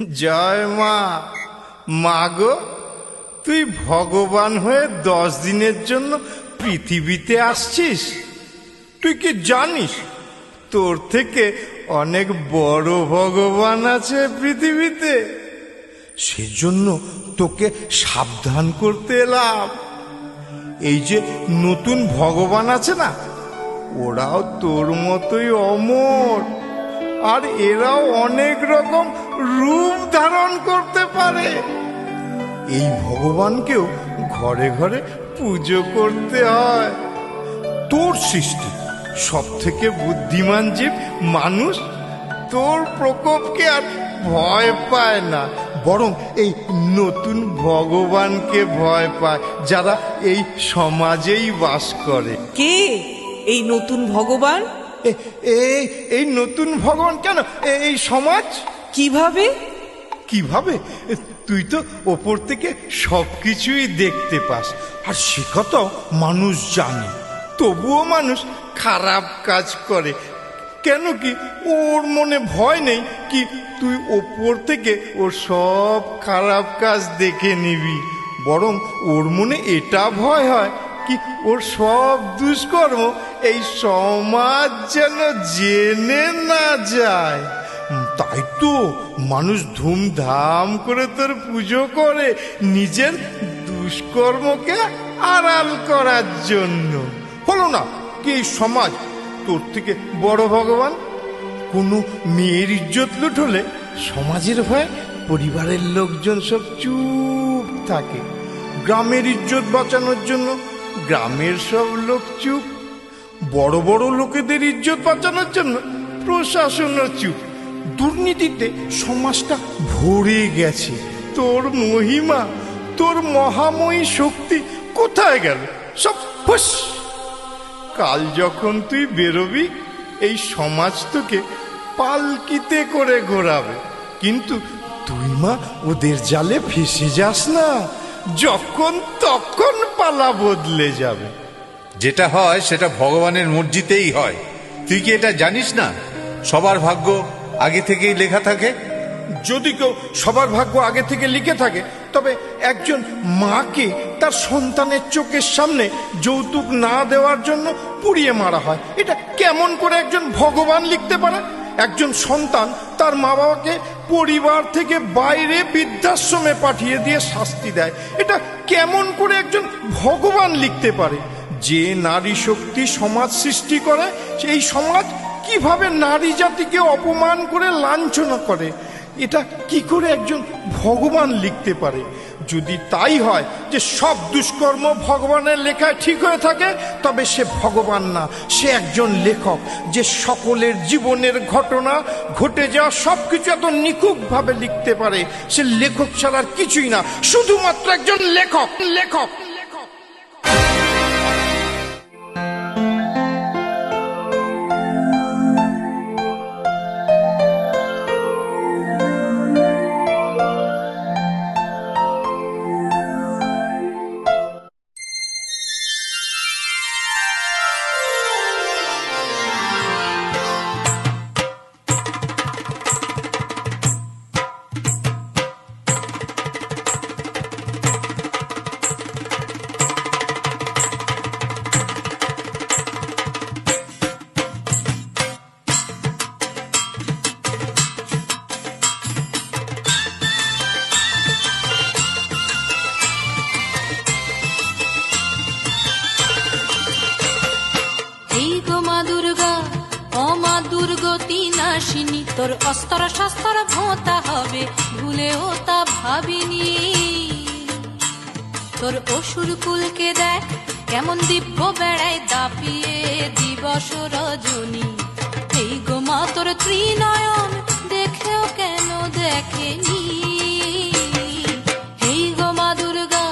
জয় মা। মা গো, তুই ভগবান হয়ে দশ দিনের জন্য পৃথিবীতে আসছিস? তুই কি জানিস, তোর থেকে অনেক বড় ভগবান আছে পৃথিবীতে? সেজন্য তোকে সাবধান করতে এলাম। এই যে নতুন ভগবান আছে না, ওরাও তোর মতোই অমর। আর এরাও অনেক রকম রূপ ধারণ করতে পারে। এই ভগবানকেও ঘরে ঘরে পুজো করতে হয়। তোর সৃষ্টি সব থেকে বুদ্ধিমান জীব মানুষ, তোর প্রকোপকে আর ভয় পায় না, বরং এই নতুন ভগবানকে ভয় পায়, যারা এই সমাজেই বাস করে। কে এই নতুন ভগবান? এই এই নতুন ভগবান কেন? এই সমাজ? কীভাবে? কীভাবে? তুই তো ওপর থেকে সব কিছুই দেখতে পাস। আর সে কথাও মানুষ জানে। তবুও মানুষ খারাপ কাজ করে। কেন কি ওর মনে ভয় নেই কি তুই ওপর থেকে ওর সব খারাপ কাজ দেখে নিবি। বরং ওর মনে এটা ভয় হয় কি ওর সব দুষ্কর্ম এই সমাজ যেন জেনে না যায়। তাই তো মানুষ ধুমধাম করে তোর পুজো করে নিজের দুষ্কর্মকে আড়াল করার জন্য। হলো না কি সমাজ তোর থেকে বড় ভগবান? কোনো মেয়ের ইজ্জত লুট হলে সমাজের ভয়ে পরিবারের লোকজন সব চুপ থাকে। গ্রামের ইজ্জত বাঁচানোর জন্য গ্রামের সব লোক চুপ বড় বড় লোকেদের ইজ্জত বাঁচানোর জন্য প্রশাসনও চুপ। দুর্নীতিতে সমাজটা ভরে গেছে। তোর মহিমা, তোর মহাময়ী শক্তি কোথায় গেল? সব ফুস কাল যখন তুই বেরোবি, এই সমাজ তোকে পালকিতে করে ঘোরাবে। কিন্তু তুই মা, ওদের জালে ফেসে যাস না। যখন তখন পালা বদলে যাবে। যেটা হয় সেটা ভগবানের মর্জিতেই হয়। তুই কি এটা জানিস না? সবার ভাগ্য আগে থেকেই লেখা থাকে? যদি কেউ সবার ভাগ্য আগে থেকে লিখে থাকে, তবে একজন মাকে তার সন্তানের চোখের সামনে যৌতুক না দেওয়ার জন্য পুড়িয়ে মারা হয়। এটা কেমন করে একজন ভগবান লিখতে পারে? একজন সন্তান তার মা বাবাকে পরিবার থেকে বাইরে বৃদ্ধাশ্রমে পাঠিয়ে দিয়ে শাস্তি দেয়। এটা কেমন করে একজন ভগবান লিখতে পারে? যে নারী শক্তি সমাজ সৃষ্টি করে, সেই সমাজ কীভাবে নারী জাতিকে অপমান করে লাঞ্ছনা করে? এটা কি করে একজন ভগবান লিখতে পারে? যদি তাই হয় যে সব দুষ্কর্ম ভগবানের লেখায় ঠিক হয়ে থাকে, তবে সে ভগবান না। সে একজন লেখক যে সকলের জীবনের ঘটনা, ঘটে যাওয়া সব কিছু এত নিখুঁতভাবে লিখতে পারে। সে লেখক ছাড়া আর কিছুই না। শুধুমাত্র একজন লেখক। লেখক। ও মা দুর্গতি নাশিনী, তোর অস্তর শাস্তর ভোতা হবে, ভুলেও তা ভাবিনি। তোর অসুর কুলকে দেখ, কেমন দিব্য বেড়ায় দাপিয়ে দিবস রজনী। এই গো মা, তোর ত্রিনয়ন দেখেও কেন দেখেনি? এই গো মা দুর্গা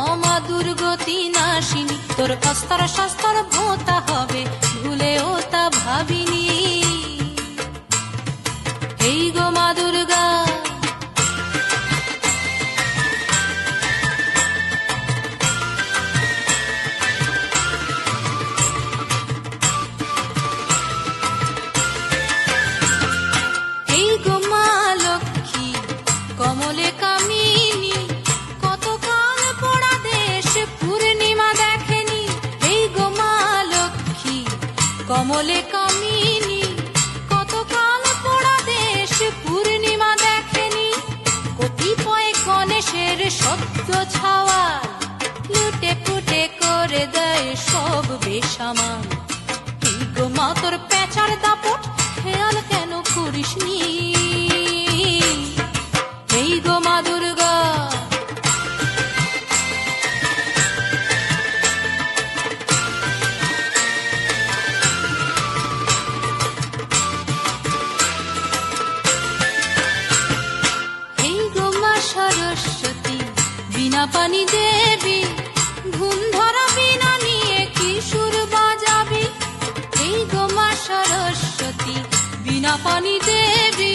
ও মা দুর্গতি নাশিনী তোর অস্তর শস্তর ভোতা হবে ভুলেও তা ভাবিনি। এই গো মা দুর্গা বলে কামিনী, কতকাল পোড়া দেশ পূর্ণিমা দেখেনি। কতিপয় গণেশের সত্য ছাওয়া লুটে পুটে করে দেয় সব বেসামাল। এই গো মা, তোর পেঁচার দাপট, খেয়াল কেন করিসনি? এই গো মা পানি দেবী, ঘুম ধরা বিনা নিয়ে কি সুর বাজাবি? এই গোমা সরস্বতী, বিনা পানি দেবী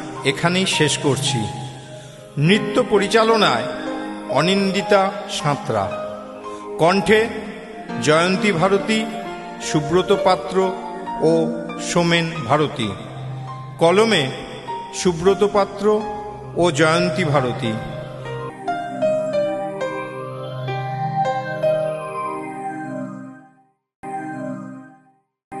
এখানেই শেষ করছি। নৃত্য পরিচালনায় অনিন্দিতা সাঁতরা। কণ্ঠে জয়ন্তী ভারতী, সুব্রত পাত্র ও সোমেন ভারতী। কলমে সুব্রত পাত্র ও জয়ন্তী ভারতী।